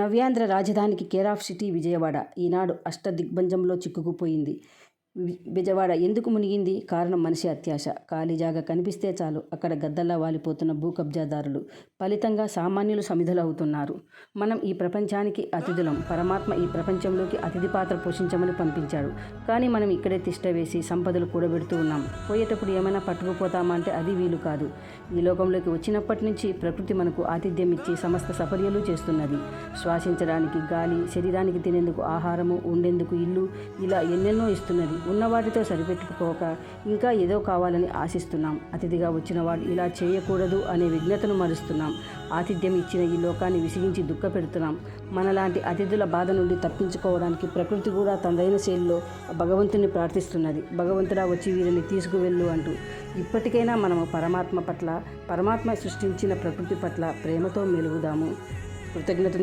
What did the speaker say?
నవ్యాంధ్ర రాజధానికి care of city Vijayawada Eenadu అష్టదిగ్బంధంలో చిక్కుకుపోయింది. బెజవాడ ఎందుకు మునిగింది? కారణం మనిషి అత్యాశ. ఖాళీ జాగా కనిపిస్తే చాలు అక్కడ గద్దల్లా వాలిపోతున్న భూ కబ్జాదారులు. ఫలితంగా సామాన్యులు సమిధులవుతున్నారు మనం ఈ ప్రపంచానికి అతిథులం. పరమాత్మ ఈ ప్రపంచంలోకి అతిథి పాత్ర పోషించమని పంపించాడు. కానీ మనం ఇక్కడే తిష్టవేసి సంపదలు కూడబెడుతూ ఉన్నాం. పోయేటప్పుడు ఏమైనా పట్టుకుపోతామా అంటే వీలు కాదు. ఈ లోకంలోకి వచ్చినప్పటి నుంచి ప్రకృతి మనకు ఆతిథ్యం ఇచ్చి సమస్త సపర్యలు చేస్తున్నది. శ్వాసించడానికి గాలి, శరీరానికి తినేందుకు ఆహారము, ఉండేందుకు ఇల్లు ఇలా ఎన్నెన్నో ఇస్తున్నది. ఉన్నవాటితో సరిపెట్టుకోక ఇంకా ఏదో కావాలని ఆశిస్తున్నాం. అతిథిగా వచ్చినవాడు ఇలా చేయకూడదు అనే విజ్ఞతను మరుస్తున్నాం. ఆతిథ్యం ఇచ్చిన ఈ లోకాన్ని విసిగించి దుఃఖపెడుతున్నాం. మనలాంటి అతిథుల బాధ నుండి తప్పించుకోవడానికి ప్రకృతి కూడా తనదైన శైలిలో భగవంతుని ప్రార్థిస్తున్నది. భగవంతుడా వచ్చి వీరిని తీసుకువెళ్ళు అంటూ. ఇప్పటికైనా మనము పరమాత్మ పట్ల, పరమాత్మ సృష్టించిన ప్రకృతి పట్ల ప్రేమతో మెలుగుదాము. కృతజ్ఞత